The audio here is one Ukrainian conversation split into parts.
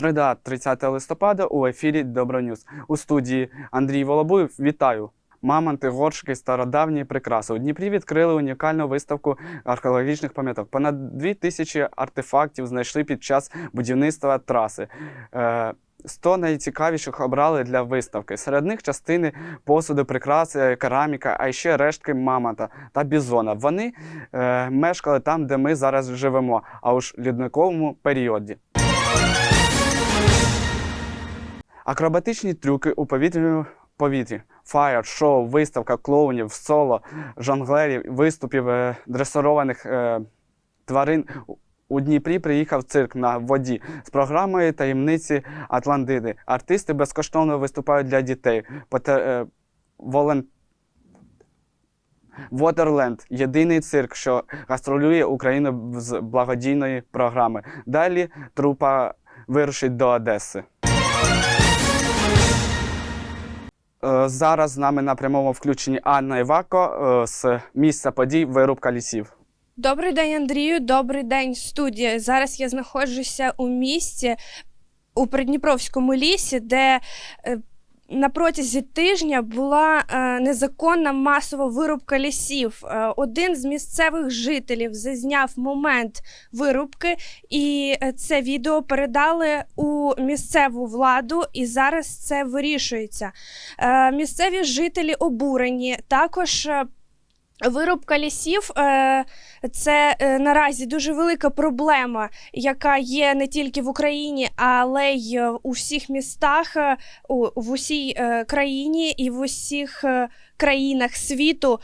Середа, 30 листопада у ефірі Добронюс. У студії Андрій Волобуєв. Вітаю! Мамонти, горшки, стародавні прикраси. У Дніпрі відкрили унікальну виставку археологічних пам'яток. Понад дві тисячі артефактів знайшли під час будівництва траси. Е, 100 найцікавіших обрали для виставки. Серед них частини посуду, прикраси, кераміка, а ще рештки мамонта та бізона. Вони е, мешкали там, де ми зараз живемо, а у ж лідниковому періоді. Акробатичні трюки у повітряному повітрі. Фаєр, шоу, виставка клоунів, соло, жонглерів, виступів е, дресированих е, тварин. У- Дніпрі приїхав цирк на воді з програмою таємниці Атлантиди. Артисти безкоштовно виступають для дітей. Поте, е, волен... Єдиний цирк, що гастролює Україну з благодійної програми. Далі трупа вирушить до Одеси. Зараз з нами на прямому включенні Анна Івако е, з місця подій вирубка лісів. Добрий день, Андрію. Добрий день, студія. Зараз я знаходжуся у місті у Придніпровському лісі, де е, на протязі тижня була е, незаконна масова вирубка лісів. Е, один з місцевих жителів зазняв момент вирубки, і е, це відео передали у місцеву владу, і зараз це вирішується. Місцеві жителі обурені. Також вирубка лісів. Е, це е, наразі дуже велика проблема, яка є не тільки в Україні, але й е, у всіх містах, в усій країні і в усіх країнах світу.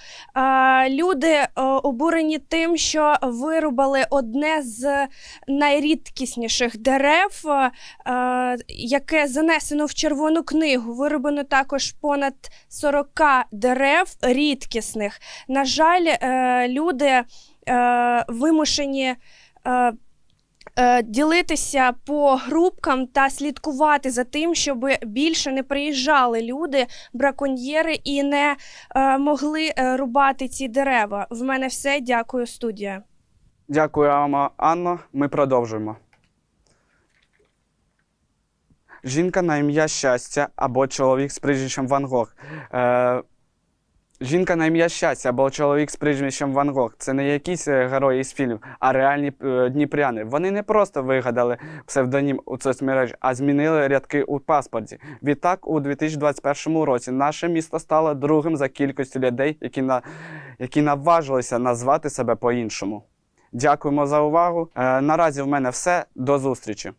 Люди е, обурені тим, що вирубали одне з найрідкісніших дерев, е, е, яке занесено в червону книгу. Вирубано також понад 40 дерев рідкісних. На жаль, люди вимушені. Е, Ділитися по групкам та слідкувати за тим, щоб більше не приїжджали люди, браконьєри і не е, могли е, рубати ці дерева. В мене все. Дякую, студія. Дякую, Анно. Ми продовжуємо. Жінка на ім'я щастя або чоловік з прізвищем Ван Гог. Е, жінка на ім'я щастя або чоловік з прізвищем Ван Гог це не якісь е, герої з фільмів, а реальні е, дніпряни. Вони не просто вигадали псевдонім у соцмережі, а змінили рядки у паспорті. Відтак, у 2021 році наше місто стало другим за кількістю людей, які, на, які наважилися назвати себе по-іншому. Дякуємо за увагу. Е, наразі в мене все. До зустрічі.